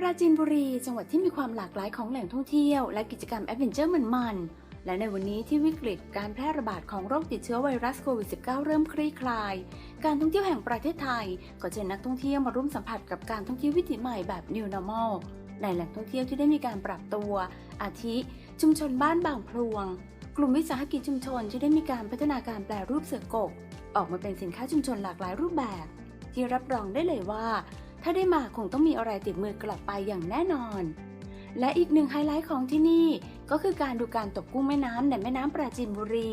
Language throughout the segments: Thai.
ปราจีนบุรีจังหวัดที่มีความหลากหลายของแหล่งท่องเที่ยว และกิจกรรมแอดเวนเจอร์มันๆ และในวันนี้ที่วิกฤตการแพร่ระบาดของโรคติดเชื้อไวรัสโควิด -19 เริ่มคลี่คลาย การท่องเที่ยวแห่งประเทศไทย ก็เชิญนักท่องเที่ยวมาร่วมสัมผัสกับการท่องเที่ยววิถีใหม่แบบ New Normal ในแหล่งท่องเที่ยวที่ได้มีการปรับตัว อาทิ ชุมชนบ้านบางพลวง กลุ่มวิสาหกิจชุมชนที่ได้มีการพัฒนาการแปลรูปเสือกก ออกมาเป็นสินค้าชุมชนหลากหลายรูปแบบ ที่รับรองได้เลยว่า ถ้าได้มาคงต้องมีอะไรติดมือกลับไปอย่างแน่นอน และอีกหนึ่งไฮไลท์ของที่นี่ ก็คือการดูการตกกุ้งแม่น้ำในแม่น้ำปราจีนบุรี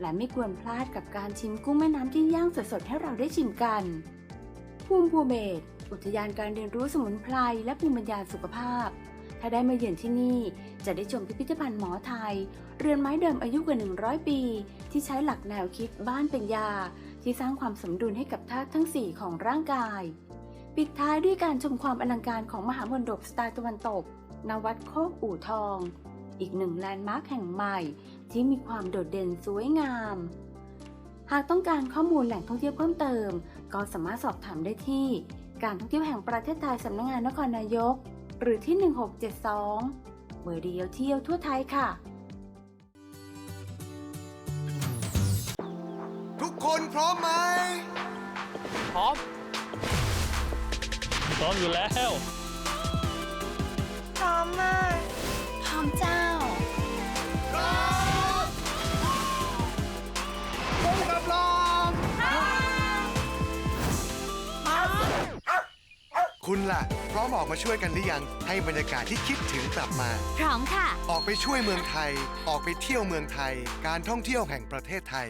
และไม่ควรพลาดกับการชิมกุ้งแม่น้ำที่ย่างสดๆให้เราได้ชิมกัน ภูมิภูเบศอุทยานการเรียนรู้สมุนไพรและภูมิปัญญาสุขภาพ ถ้าได้มาเยือนที่นี่ จะได้ชมพิพิธภัณฑ์หมอไทย เรือนไม้เดิมอายุกว่า 100 ปี ที่ใช้หลักแนวคิดบ้านเป็นยา ที่สร้างความสมดุลให้กับธาตุทั้ง 4 ของร่างกาย ปิดท้ายด้วยการชมความอลังการของมหามนดบสไตล์ตะวันตกณวัดโคกอู่ทอง อีกหนึ่งแลนด์มาร์คแห่งใหม่ ที่มีความโดดเด่นสวยงาม หากต้องการข้อมูลแหล่งท่องเที่ยวเพิ่มเติม ก็สามารถสอบถามได้ที่ การท่องเที่ยวแห่งประเทศไทยสำนักงานนครนายก หรือที่ 1672 เบอร์เดียวเที่ยวทั่วไทยค่ะทุกคนพร้อมไหม พร้อม พร้อมอยู่แล้ว พร้อมมาก พร้อมเจ้าพุ่งกับลองคุณล่ะ พร้อมออกมาช่วยกันหรือยัง ให้บรรยากาศที่คิดถึงกลับมา พร้อมค่ะ ออกไปช่วยเมืองไทย ออกไปเที่ยวเมืองไทย การท่องเที่ยวแห่งประเทศไทย